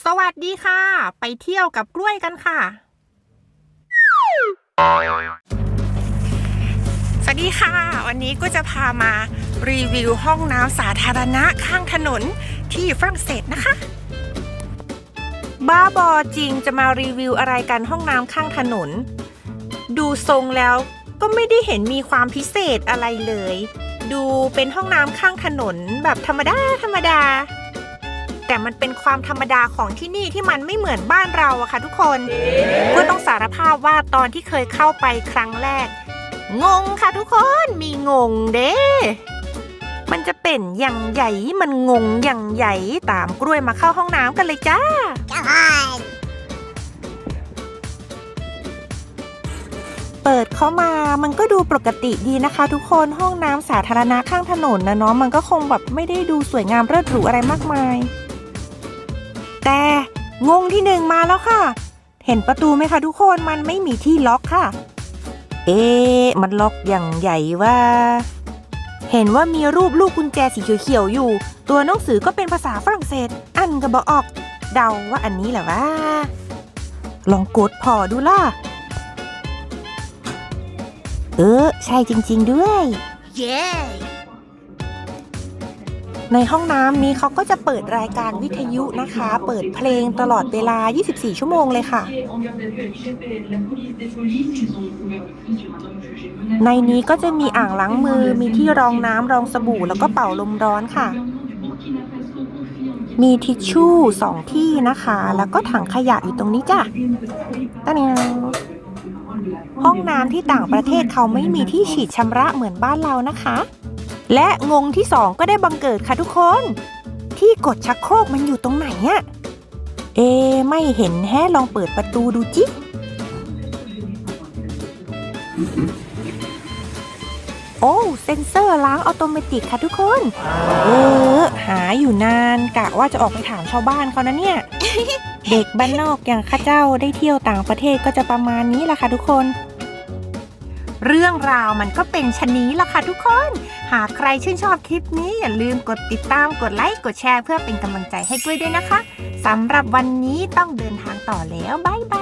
สวัสดีค่ะ ไปเที่ยวกับกล้วยกันค่ะ สวัสดีค่ะ วันนี้ก็จะพามารีวิวห้องน้ำสาธารณะข้างถนนที่ฝรั่งเศสนะคะ บ้าบอจริงจะมารีวิวอะไรกันห้องน้ำข้างถนน ดูทรงแล้วก็ไม่ได้เห็นมีความพิเศษอะไรเลย ดูเป็นห้องน้ำข้างถนนแบบธรรมดาธรรมดา มันเป็นความธรรมดาของที่นี่ที่มันไม่เหมือนบ้านเราอะค่ะทุกคนก็ต้องสารภาพว่าตอนที่เคยเข้าไปครั้งแรก งงค่ะทุกคนมีงงเด้มันจะเป็นอย่างใหญ่มันงงอย่างใหญ่ตามกล้วยมาเข้าห้องน้ำกันเลยจ้าเปิดเข้ามา มันก็ดูปกติดีนะคะ ทุกคน ห้องน้ำสาธารณะข้างถนนนะเนาะ มันก็คงแบบไม่ได้ดูสวยงามเลิศหรูอะไรมากมาย แต่งงที่หนึ่งมาแล้วค่ะ เห็นประตูไหมคะทุกคนมันไม่มีที่ล็อกค่ะ เอ๊มันล็อกอย่างใหญ่ว่า เห็นว่ามีรูปลูกกุญแจสีเขียวๆอยู่ ตัวหนังสือก็เป็นภาษาฝรั่งเศส อันก็บอกออก เดาว่าอันนี้แหละว่า ลองกดพอดูล่ะ เออ ใช่จริง ๆด้วย เย้ ในห้องน้ำนี้เขาก็จะเปิดรายการวิทยุนะคะ เปิดเพลงตลอดเวลา 24 ชั่วโมงเลยค่ะ ในนี้ก็จะมีอ่างล้างมือ มีที่รองน้ำรองสบู่แล้วก็เป่าลมร้อนค่ะ มีทิชชู่สองที่นะคะ แล้วก็ถังขยะอยู่ตรงนี้จ้ะตะเนียห้องน้ำที่ต่างประเทศเขาไม่มีที่ฉีดชำระเหมือนบ้านเรานะคะ และงงที่สองก็ได้บังเกิดค่ะทุกคน ที่กดชักโครกมันอยู่ตรงไหนอะเอะไม่เห็นแฮะลองเปิดประตูดูจิโอ้เซ็นเซอร์ล้างออโตเมติกค่ะทุกคน เออ หาอยู่นานกะว่าจะออกไปถามชาวบ้านเขานะเนี่ย เด็กบ้านนอกอย่างข้าเจ้าได้เที่ยวต่างประเทศก็จะประมาณนี้แหละค่ะทุกคน เรื่องราวมันก็เป็นชนี้ละค่ะทุกคน หากใครชื่นชอบคลิปนี้อย่าลืมกดติดตามกดไลค์กดแชร์เพื่อเป็นกำลังใจให้กล้วยด้วยนะคะสำหรับวันนี้ต้องเดินทางต่อแล้วบ๊ายบาย